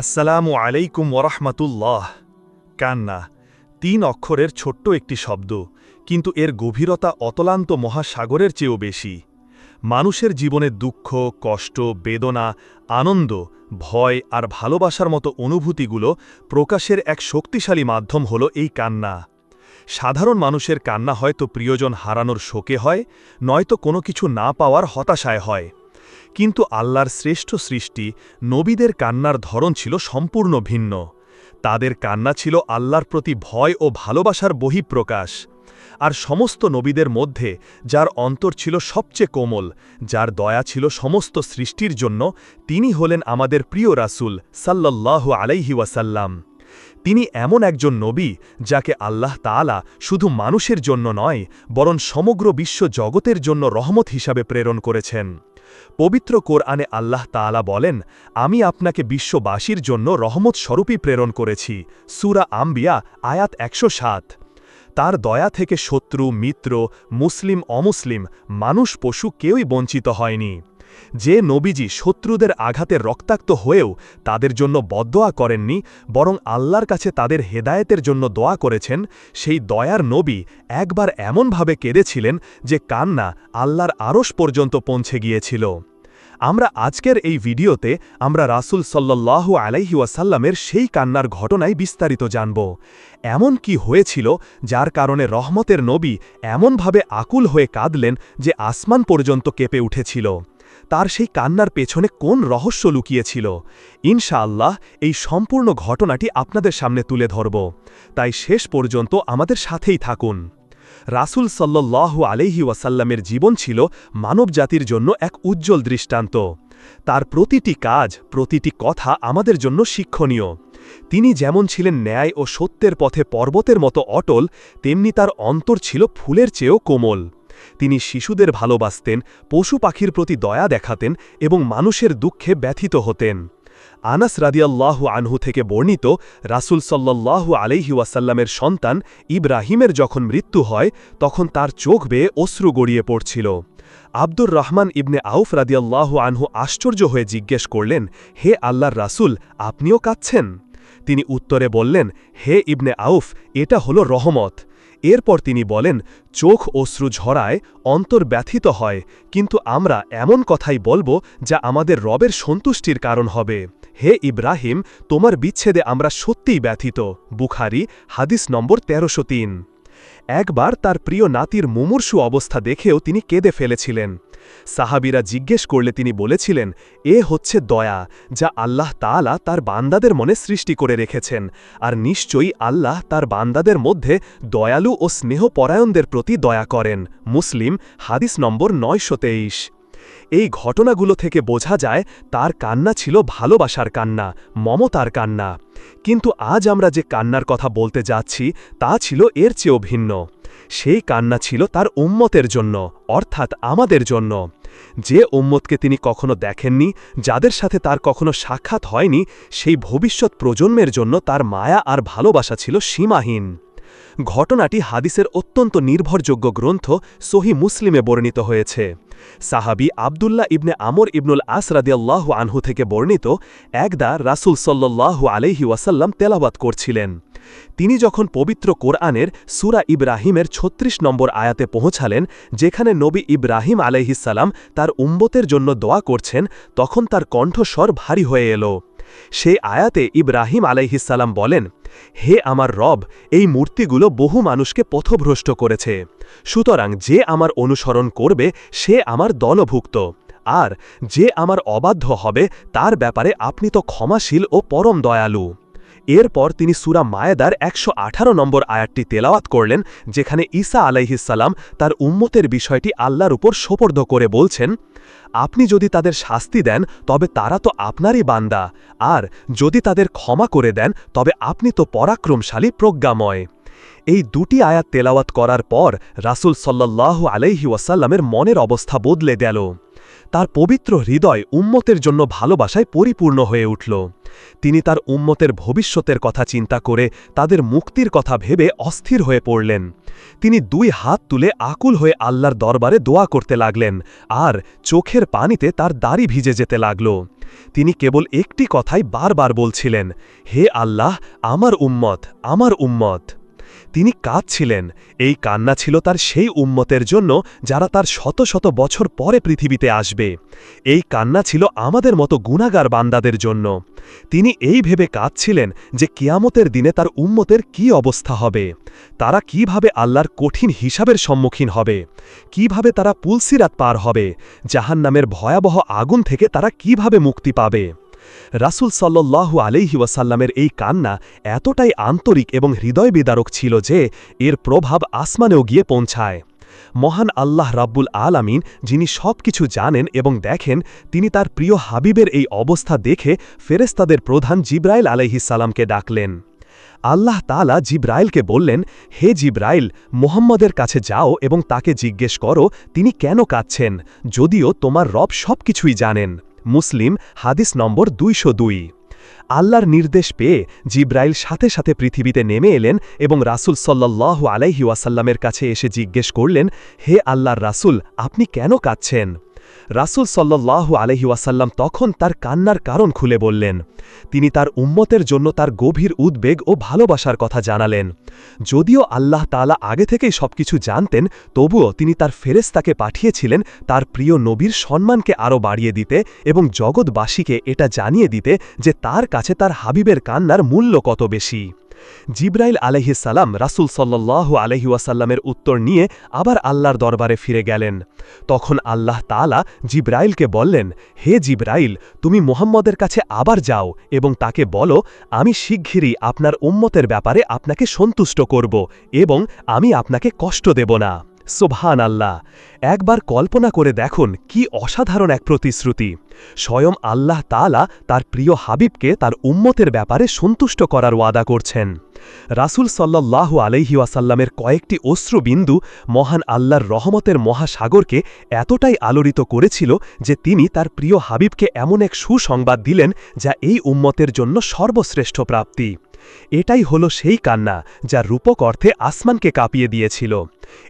আসসালামু আলাইকুম ওরহমতুল্লাহ কান্না, তিন অক্ষরের ছোট্ট একটি শব্দ, কিন্তু এর গভীরতা অতলান্ত মহাসাগরের চেয়েও বেশি। মানুষের জীবনে দুঃখ, কষ্ট, বেদনা, আনন্দ, ভয় আর ভালোবাসার মতো অনুভূতিগুলো প্রকাশের এক শক্তিশালী মাধ্যম হল এই কান্না। সাধারণ মানুষের কান্না হয়তো প্রিয়জন হারানোর শোকে হয়, নয়তো কোনো কিছু না পাওয়ার হতাশায় হয়। কিন্তু আল্লাহর শ্রেষ্ঠ সৃষ্টি নবীদের কান্নার ধরন ছিল সম্পূর্ণ ভিন্ন। তাদের কান্না ছিল আল্লাহর প্রতি ভয় ও ভালোবাসার বহিঃপ্রকাশ। আর সমস্ত নবীদের মধ্যে যার অন্তর ছিল সবচেয়ে কোমল, যার দয়া ছিল সমস্ত সৃষ্টির জন্য, তিনি হলেন আমাদের প্রিয় রাসুল সাল্লাল্লাহ আলাইহি ওয়াসাল্লাম। তিনি এমন একজন নবী যাকে আল্লাহ তাআলা শুধু মানুষের জন্য নয়, বরং সমগ্র বিশ্ব জগতের জন্য রহমত হিসাবে প্রেরণ করেছেন। পবিত্র কোরআনে আল্লাহ তালা বলেন, আমি আপনাকে বিশ্ববাসীর জন্য রহমত স্বরূপই প্রেরণ করেছি। সুরা আম্বিয়া, আয়াত একশো সাত। তার দয়া থেকে শত্রু, মিত্র, মুসলিম, অমুসলিম, মানুষ, পশু কেউই বঞ্চিত হয়নি। যে নবীজি শত্রুদের আঘাতে রক্তাক্ত হয়েও তাদের জন্য বদোয়া করেননি, বরং আল্লাহর কাছে তাদের হেদায়েতের জন্য দোয়া করেছেন, সেই দয়ার নবী একবার এমনভাবে কেঁদেছিলেন যে কান্না আল্লাহর আরশ পর্যন্ত পৌঁছে গিয়েছিল। আমরা আজকের এই ভিডিওতে আমরা রাসুল সাল্লাহ আলাইহি ওয়াসাল্লামের সেই কান্নার ঘটনায় বিস্তারিত জানব। এমন কি হয়েছিল যার কারণে রহমতের নবী এমনভাবে আকুল হয়ে কাঁদলেন যে আসমান পর্যন্ত কেঁপে উঠেছিল। তার সেই কান্নার পেছনে কোন রহস্য লুকিয়েছিল? ইনশাআল্লাহ, এই সম্পূর্ণ ঘটনাটি আপনাদের সামনে তুলে ধরব। তাই শেষ পর্যন্ত আমাদের সাথেই থাকুন। রাসুল সাল্লাহ আলহি ওয়াসাল্লামের জীবন ছিল মানবজাতির জন্য এক উজ্জ্বল দৃষ্টান্ত। তার প্রতিটি কাজ, প্রতিটি কথা আমাদের জন্য শিক্ষণীয়। তিনি যেমন ছিলেন ন্যায় ও সত্যের পথে পর্বতের মতো অটল, তেমনি তার অন্তর ছিল ফুলের চেয়েও কোমল। তিনি শিশুদের ভালোবাসতেন, পশু পাখির প্রতি দয়া দেখাতেন এবং মানুষের দুঃখে ব্যথিত হতেন। আনাস রাদিয়াল্লাহু আনহু থেকে বর্ণিত রাসুল সাল্লাল্লাহু আলাইহি ওয়াসাল্লামের সন্তান ইব্রাহিমের যখন মৃত্যু হয়, তখন তার চোখ বেয়ে অশ্রু গড়িয়ে পড়ছিল। আব্দুর রহমান ইবনে আউফ রাদিয়াল্লাহু আনহু আশ্চর্য হয়ে জিজ্ঞেস করলেন, হে আল্লাহর রাসুল, আপনিও কাচ্ছেন তিনি উত্তরে বললেন, হে ইবনে আউফ, এটা হল রহমত। এরপর তিনি বলেন, চোখ অশ্রু ঝরায়, অন্তর ব্যথিত হয়, কিন্তু আমরা এমন কথাই বলব যা আমাদের রবের সন্তুষ্টির কারণ হবে। হে ইব্রাহিম, তোমার বিচ্ছেদে আমরা সত্যিই ব্যথিত। বুখারি, হাদিস নম্বর তেরোশো একবার তার প্রিয় নাতির মুমূর্ষু অবস্থা দেখেও তিনি কেঁদে ফেলেছিলেন। সাহাবিরা জিজ্ঞেস করলে তিনি বলেছিলেন, এ হচ্ছে দয়া, যা আল্লাহ তাআলা তার বান্দাদের মনে সৃষ্টি করে রেখেছেন, আর নিশ্চয়ই আল্লাহ তার বান্দাদের মধ্যে দয়ালু ও স্নেহপরায়ণদের প্রতি দয়া করেন। মুসলিম, হাদিস নম্বর নয়শো তেইশ। এই ঘটনাগুলো থেকে বোঝা যায়, তার কান্না ছিল ভালোবাসার কান্না, মমতার কান্না। কিন্তু আজ আমরা যে কান্নার কথা বলতে যাচ্ছি, তা ছিল এর চেয়েও ভিন্ন। সেই কান্না ছিল তার উম্মতের জন্য, অর্থাৎ আমাদের জন্য। যে উম্মতকে তিনি কখনো দেখেননি, যাদের সাথে তার কখনো সাক্ষাৎ হয়নি, সেই ভবিষ্যৎ প্রজন্মের জন্য তার মায়া আর ভালোবাসা ছিল সীমাহীন। ঘটনাটি হাদিসের অত্যন্ত নির্ভরযোগ্য গ্রন্থ সহি মুসলিমে বর্ণিত হয়েছে। সাহাবি আবদুল্লাহ ইবনে আমর ইবনুল আস রাদিয়াল্লাহ আনহু থেকে বর্ণিত একদা রাসুল সাল্লাহ আলহি ওয়াসাল্লাম তেলাবাত করছিলেন। তিনি যখন পবিত্র কোরআনের সুরা ইব্রাহিমের ছত্রিশ নম্বর আয়াতে পৌঁছালেন, যেখানে নবী ইব্রাহিম আলাইহিসাল্লাম তার উম্বতের জন্য দোয়া করছেন, তখন তার কণ্ঠস্বর ভারী হয়ে এলো। সেই আয়াতে ইব্রাহিম আলাইহিসাল্লাম বলেন, হে আমার রব, এই মূর্তিগুলো বহু মানুষকে পথভ্রষ্ট করেছে। সুতরাং যে আমার অনুসরণ করবে, সে আমার দলভুক্ত। আর যে আমার অবাধ্য হবে, তার ব্যাপারে আপনি তো ক্ষমাশীল ও পরম দয়ালু। এরপর তিনি সুরা মায়েদার একশো আঠারো নম্বর আয়াতটি তেলাওয়াত করলেন, যেখানে ঈসা আলাইহিসাল্লাম তার উম্মতের বিষয়টি আল্লাহর উপর সোপর্দ করে বলছেন আপনি যদি তাদের শাস্তি দেন, তবে তারা তো আপনারই বান্দা। আর যদি তাদের ক্ষমা করে দেন, তবে আপনি তো পরাক্রমশালী প্রজ্ঞাময়। এই দুটি আয়াত তেলাওয়াত করার পর রাসুল সাল্লাহ আলাইহি ওয়াসাল্লামের মনের অবস্থা বদলে গেল। তার পবিত্র হৃদয় উম্মতের জন্য ভালোবাসায় পরিপূর্ণ হয়ে উঠল। তিনি তার উম্মতের ভবিষ্যতের কথা চিন্তা করে তাদের মুক্তির কথা ভেবে অস্থির হয়ে পড়লেন। তিনি দুই হাত তুলে আকুল হয়ে আল্লাহর দরবারে দোয়া করতে লাগলেন আর চোখের পানিতে তার দাড়ি ভিজে যেতে লাগল। তিনি কেবল একটি কথাই বারবার বলছিলেন, হে আল্লাহ, আমার উম্মত আমার উম্মত। তিনি কাঁদছিলেন। এই কান্না ছিল তার সেই উম্মতের জন্য যারা তার শত শত বছর পরে পৃথিবীতে আসবে। এই কান্না ছিল আমাদের মতো গুণাগার বান্দাদের জন্য। তিনি এই ভেবে কাঁদছিলেন যে কিয়ামতের দিনে তার উম্মতের কি অবস্থা হবে। তারা কীভাবে আল্লাহর কঠিন হিসাবের সম্মুখীন হবে? কীভাবে তারা পুলসিরাত পার হবে? জাহান্নামের ভয়াবহ আগুন থেকে তারা কীভাবে মুক্তি পাবে? রাসুল সাল্লাল্লাহু আলাইহি ওয়াসাল্লামের এই কান্না এতটাই আন্তরিক এবং হৃদয় বিদারক ছিল যে এর প্রভাব আসমানেও গিয়ে পৌঁছায়। মহান আল্লাহ রাব্বুল আলামিন, যিনি সব কিছু জানেন এবং দেখেন, তিনি তার প্রিয় হাবিবের এই অবস্থা দেখে ফেরেস্তাদের প্রধান জিব্রাইল আলাইহিসাল্লামকে ডাকলেন। আল্লাহ তালা জিব্রাইলকে বললেন, হে জিব্রাইল, মোহাম্মদের কাছে যাও এবং তাকে জিজ্ঞেস করো, তিনি কেন কাঁদছেন, যদিও তোমার রব সব কিছুই জানেন। মুসলিম, হাদিস নম্বর দুইশো দুই। আল্লাহর নির্দেশ পেয়ে জিব্রাইল সাথে সাথে পৃথিবীতে নেমে এলেন এবং রাসুল সাল্লাহ আলাইহি ওয়াসাল্লামের কাছে এসে জিজ্ঞেস করলেন, হে আল্লাহর রাসুল, আপনি কেন কাঁদছেন? রাসুল সাল্লাহ আলহিউসাল্লাম তখন তার কান্নার কারণ খুলে বললেন। তিনি তার উম্মতের জন্য তার গভীর উদ্বেগ ও ভালোবাসার কথা জানালেন। যদিও আল্লাহ তালা আগে থেকেই সবকিছু জানতেন, তবুও তিনি তার ফেরেস্তাকে পাঠিয়েছিলেন তার প্রিয় নবীর সম্মানকে আরও বাড়িয়ে দিতে এবং জগৎবাসীকে এটা জানিয়ে দিতে যে তার কাছে তার হাবিবের কান্নার মূল্য কত বেশি। জিব্রাইল আলহিসাল্লাম রাসুল সাল্লাহ আলহিউসাল্লামের উত্তর নিয়ে আবার আল্লাহর দরবারে ফিরে গেলেন। তখন আল্লাহ তালা জিব্রাইলকে বললেন, হে জিব্রাইল, তুমি মোহাম্মদের কাছে আবার যাও এবং তাকে বলো, আমি শিগগিরই আপনার উম্মতের ব্যাপারে আপনাকে সন্তুষ্ট করব এবং আমি আপনাকে কষ্ট দেব না। সোভান আল্লাহ একবার কল্পনা করে দেখুন কি অসাধারণ এক প্রতিশ্রুতি। স্বয়ং আল্লাহ তালা তার প্রিয় হাবিবকে তার উম্মতের ব্যাপারে সন্তুষ্ট করার ওয়াদা করছেন। রাসুল সাল্লাহ আলহিউসাল্লামের কয়েকটি অশ্রুবিন্দু মহান আল্লাহর রহমতের মহাসাগরকে এতটাই আলোড়িত করেছিল যে তিনি তার প্রিয় হাবিবকে এমন এক সুসংবাদ দিলেন যা এই উম্মতের জন্য সর্বশ্রেষ্ঠ প্রাপ্তি। এটাই হলো সেই কান্না যা রূপক অর্থে আসমানকে কাঁপিয়ে দিয়েছিল।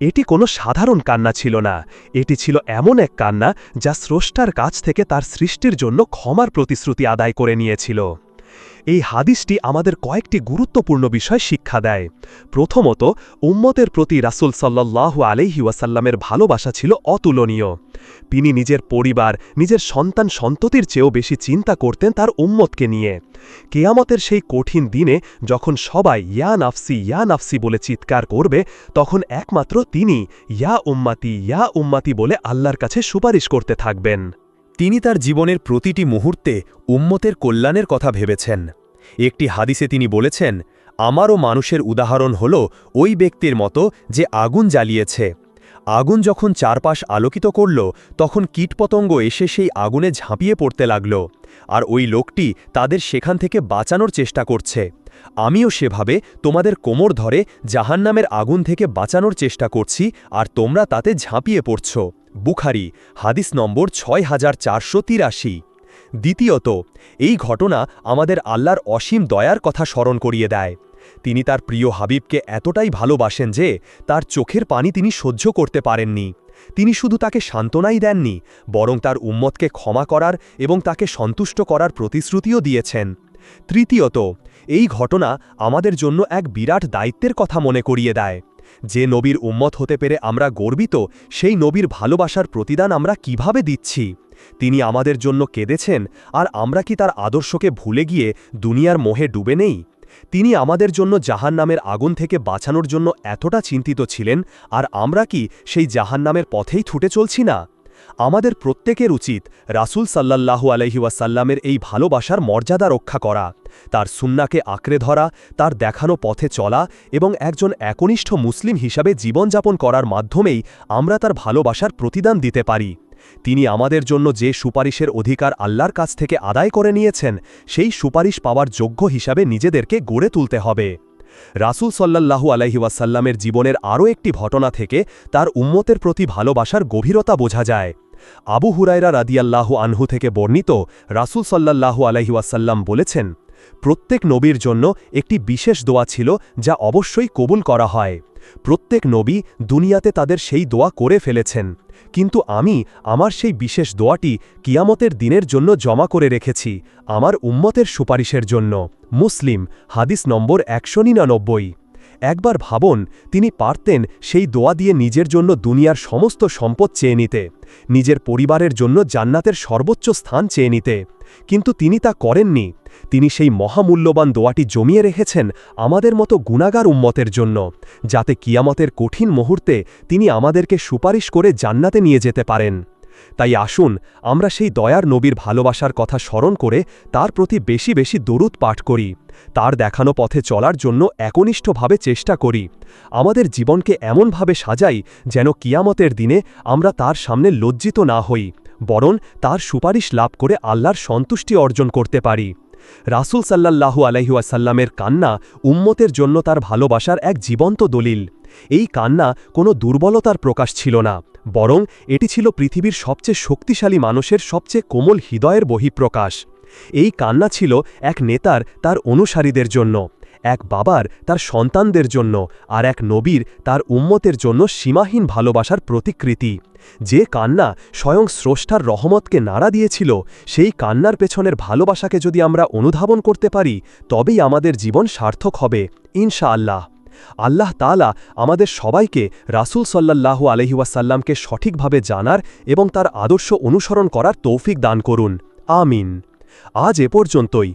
এটি কোনো সাধারণ কান্না ছিল না। এটি ছিল এমন এক কান্না যা স্রষ্টার কাছ থেকে তার সৃষ্টির জন্য ক্ষমার প্রতিশ্রুতি আদায় করে নিয়েছিল। এই হাদিসটি আমাদের কয়েকটি গুরুত্বপূর্ণ বিষয় শিক্ষা দেয়। প্রথমত, উম্মতের প্রতি রাসুল সাল্লাহ আলহি ওয়াসাল্লামের ভালোবাসা ছিল অতুলনীয়। তিনি নিজের পরিবার, নিজের সন্তান সন্ততির চেয়েও বেশি চিন্তা করতেন তার উম্মতকে নিয়ে। কেয়ামতের সেই কঠিন দিনে যখন সবাই ইয়া নাফসি ইয়া নাফসি বলে চিৎকার করবে, তখন একমাত্র তিনি ইয়া উম্মাতি ইয়া উম্মাতি বলে আল্লাহর কাছে সুপারিশ করতে থাকবেন। তিনি তার জীবনের প্রতিটি মুহূর্তে উম্মতের কল্যাণের কথা ভেবেছেন। একটি হাদিসে তিনি বলেছেন, আমারও মানুষের উদাহরণ হল ওই ব্যক্তির মতো যে আগুন জ্বালিয়েছে। আগুন যখন চারপাশ আলোকিত করল, তখন কীটপতঙ্গ এসে সেই আগুনে ঝাঁপিয়ে পড়তে লাগল, আর ওই লোকটি তাদের সেখান থেকে বাঁচানোর চেষ্টা করছে। আমিও সেভাবে তোমাদের কোমর ধরে জাহান্নামের আগুন থেকে বাঁচানোর চেষ্টা করছি, আর তোমরা তাতে ঝাঁপিয়ে পড়ছ। বুখারি, হাদিস নম্বর ছয় হাজার চারশো তিরাশি। দ্বিতীয়ত, এই ঘটনা আমাদের আল্লাহর অসীম দয়ার কথা স্মরণ করিয়ে দেয়। তিনি তার প্রিয় হাবিবকে এতটাই ভালোবাসেন যে তার চোখের পানি তিনি সহ্য করতে পারেননি। তিনি শুধু তাকে সান্ত্বনাই দেননি, বরং তার উম্মতকে ক্ষমা করার এবং তাকে সন্তুষ্ট করার প্রতিশ্রুতিও দিয়েছেন। তৃতীয়ত, এই ঘটনা আমাদের জন্য এক বিরাট দায়িত্বের কথা মনে করিয়ে দেয়। যে নবীর উম্মত হতে পেরে আমরা গর্বিত, সেই নবীর ভালোবাসার প্রতিদান আমরা কীভাবে দিচ্ছি? তিনি আমাদের জন্য কেঁদেছেন, আর আমরা কি তার আদর্শকে ভুলে গিয়ে দুনিয়ার মোহে ডুবে নেই? তিনি আমাদের জন্য জাহান নামের আগুন থেকে বাঁচানোর জন্য এতটা চিন্তিত ছিলেন, আর আমরা কি সেই জাহান নামের পথেই ছুটে চলছি না? আমাদের প্রত্যেকের উচিত রাসুল সাল্লাল্লাহু আলহিউসাল্লামের এই ভালোবাসার মর্যাদা রক্ষা করা, তার সুন্নাকে আঁকড়ে ধরা, তার দেখানো পথে চলা এবং একজন একনিষ্ঠ মুসলিম হিসাবে জীবনযাপন করার মাধ্যমেই আমরা তার ভালোবাসার প্রতিদান দিতে পারি। তিনি আমাদের জন্য যে সুপারিশের অধিকার আল্লাহর কাছ থেকে আদায় করে নিয়েছেন, সেই সুপারিশ পাওয়ার যোগ্য হিসাবে নিজেদেরকে গড়ে তুলতে হবে। রাসুল সাল্লাল্লাহু আলহিউসাল্লামের জীবনের আরও একটি ঘটনা থেকে তার উম্মতের প্রতি ভালোবাসার গভীরতা বোঝা যায়। আবু হুরায়রা রাদিয়াল্লাহু আনহু থেকে বর্ণিত রাসূল সাল্লাল্লাহু আলাইহি ওয়াসাল্লাম বলেছেন, প্রত্যেক নবীর জন্য একটি বিশেষ দোয়া ছিল যা অবশ্যই কবুল করা হয়। প্রত্যেক নবী দুনিয়াতে তাদের সেই দোয়া করে ফেলেছেন, কিন্তু আমি আমার সেই বিশেষ দোয়াটি কিয়ামতের দিনের জন্য জমা করে রেখেছি আমার উম্মতের সুপারিশের জন্য। মুসলিম, হাদিস নম্বর একশো নিরানব্বই। একবার ভাবন, তিনি পারতেন সেই দোয়া দিয়ে নিজের জন্য দুনিয়ার সমস্ত সম্পদ চেয়ে নিতে, নিজের পরিবারের জন্য জান্নাতের সর্বোচ্চ স্থান চেয়ে নিতে। কিন্তু তিনি তা করেননি। তিনি সেই মহামূল্যবান দোয়াটি জমিয়ে রেখেছেন আমাদের মতো গুণাগার উম্মতের জন্য, যাতে কিয়ামতের কঠিন মুহূর্তে তিনি আমাদেরকে সুপারিশ করে জান্নাতে নিয়ে যেতে পারেন। তাই আসুন, আমরা সেই দয়ার নবীর ভালোবাসার কথা স্মরণ করে তার প্রতি বেশি বেশি দরুদ পাঠ করি। তার দেখানো পথে চলার জন্য একনিষ্ঠভাবে চেষ্টা করি। আমাদের জীবনকে এমনভাবে সাজাই যেন কিয়ামতের দিনে আমরা তার সামনে লজ্জিত না হই, বরং তার সুপারিশ লাভ করে আল্লাহর সন্তুষ্টি অর্জন করতে পারি। রাসূল সাল্লাল্লাহু আলাইহুয়াসাল্লামের কান্না উম্মতের জন্য তার ভালোবাসার এক জীবন্ত দলিল। এই কান্না কোনো দুর্বলতার প্রকাশ ছিল না, বরং এটি ছিল পৃথিবীর সবচেয়ে শক্তিশালী মানুষের সবচেয়ে কোমল হৃদয়ের বহিঃপ্রকাশ। এই কান্না ছিল এক নেতার তার অনুসারীদের জন্য। এক বাবার তার সন্তানদের জন্য আর এক নবীর তার উম্মতের জন্য সীমাহীন ভালোবাসার প্রতিকৃতি। যে কান্না স্বয়ং স্রষ্টার রহমতকে নাড়া দিয়েছিল, সেই কান্নার পেছনের ভালোবাসাকে যদি আমরা অনুধাবন করতে পারি, তবেই আমাদের জীবন সার্থক হবে, ইনশাআল্লাহ। আল্লাহ তালা আমাদের সবাইকে রাসূল সাল্লাল্লাহু আলহিউসাল্লামকে সঠিকভাবে জানার এবং তার আদর্শ অনুসরণ করার তৌফিক দান করুন। আমিন। আজ এ পর্যন্তই।